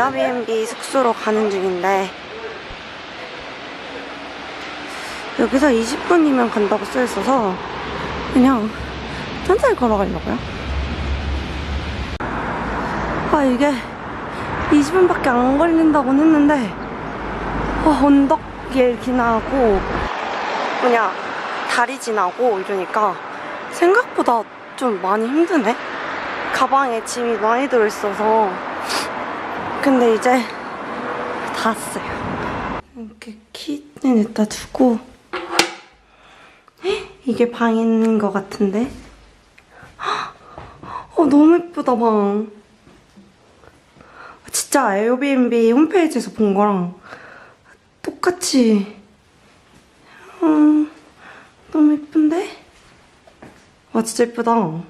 에어비앤비 숙소로 가는 중인데 여기서 20분이면 간다고 써 있어서 그냥 천천히 걸어가려고요. 아 이게 20분밖에 안 걸린다고 했는데 어, 언덕길 지나고 뭐냐 다리 지나고 이러니까 생각보다 좀 많이 힘드네. 가방에 짐이 많이 들어있어서 근데 이제 다 왔어요. 이렇게 키는 여기다 두고 헉, 이게 방인 것 같은데 헉, 어, 너무 예쁘다 방. 진짜 에어비앤비 홈페이지에서 본 거랑 똑같이 음, 너무 예쁜데? 와 진짜 예쁘다.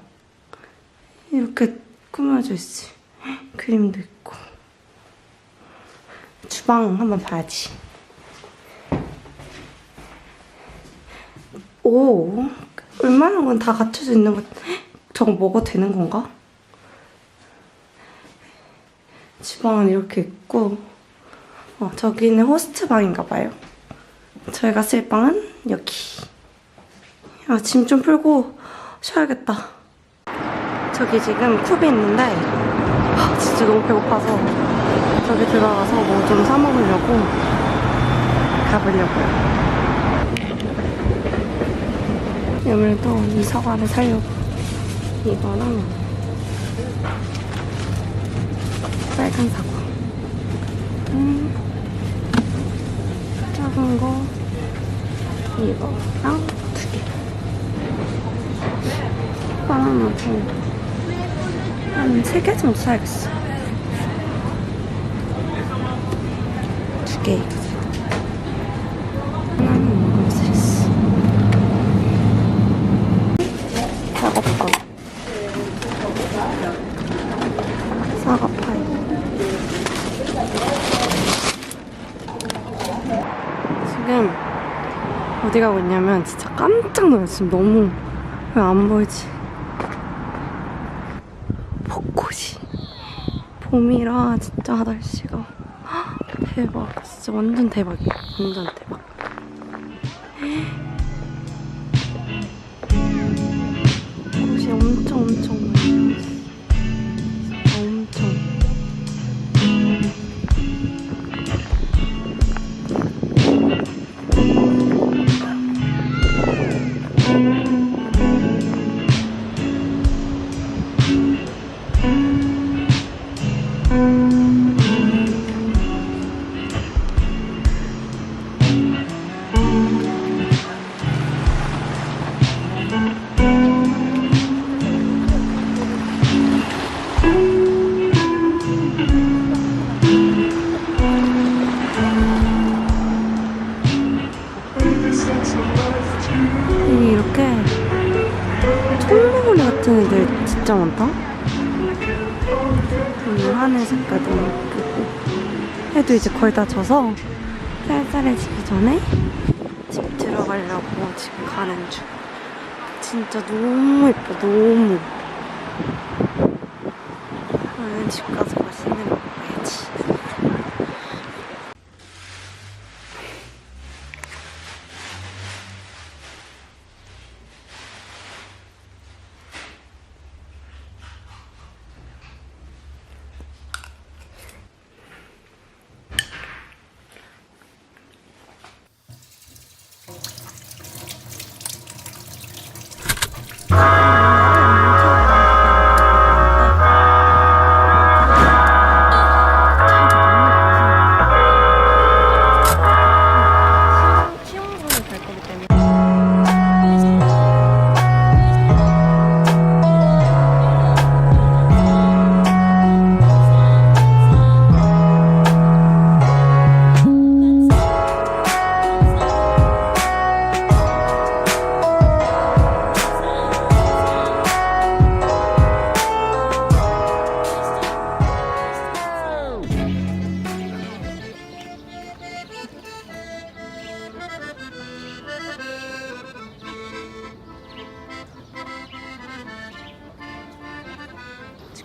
이렇게 꾸며져 있어. 그림도 있고. 주방 한번 봐야지. 오, 웬만한 건 다 갖춰져 있는 것. 저거 먹어도 되는 건가? 주방은 이렇게 있고, 어, 저기는 호스트 방인가 봐요. 저희가 쓸 방은 여기. 아, 짐 좀 풀고 쉬어야겠다. 저기 지금 쿱이 있는데, 아, 진짜 너무 배고파서 저기 들어가서 뭐 좀 사 먹으려고 가보려고요. 오늘도 이 사과를 사려고. 이거랑 빨간 사과. 음, 작은 거 이거랑 두 개. 바나나 한 세 개 정도 사야겠어. 있어. 작업건. 사과파이. 지금 어디 가고 있냐면 진짜 깜짝 놀랐어. 지금 너무 왜 안 보이지? 벚꽃이 봄이라 진짜 날씨가 헉, 대박. 진짜 완전 대박이야. 완전 대박. 같은 애들 진짜 많다. 오늘 하늘 색깔 너무 예쁘고 해도 이제 거의 다 져서 쌀쌀해지기 전에 집 들어가려고 지금 가는 중. 진짜 너무 예뻐 너무. 오늘 집 가서 맛있는 거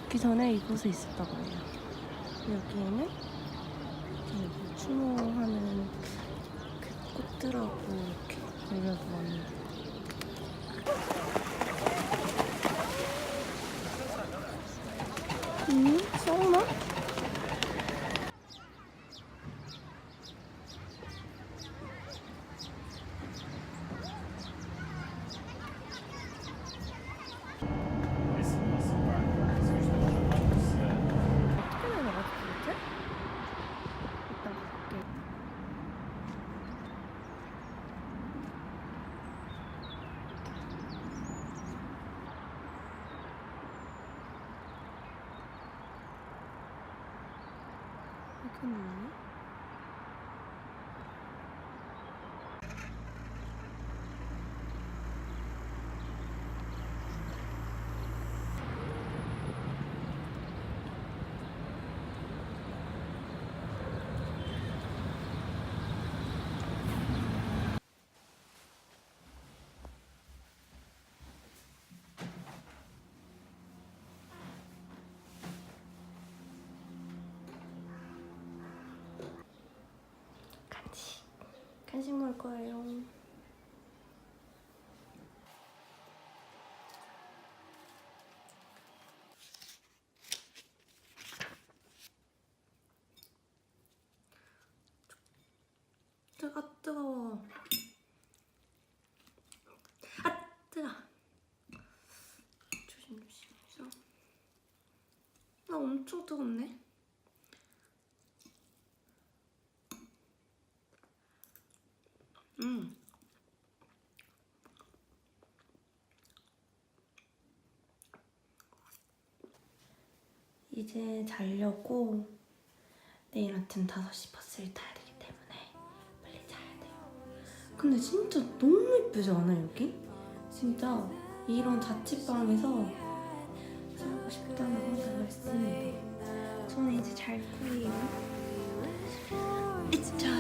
죽기 전에 이곳에 있었다고 해요. 여기에는 이렇게 추모하는 그 꽃들하고 이렇게 올려놓았는데 음? 썩나? 어떻게 내려가지 도대체? 이따 갈게. 이 간식 먹을 거예요. 뜨거 뜨거워. 아 뜨거. 조심 조심. 나 엄청 뜨겁네. 음. 이제 자려고 내일 아침 5시 버스를 타야 되기 때문에 빨리 자야 돼요. 근데 진짜 너무 예쁘지 않아 여기? 진짜 이런 자취방에서 살고 싶다는 생각을 했습니다. 저는 이제 잘 거예요. 이짜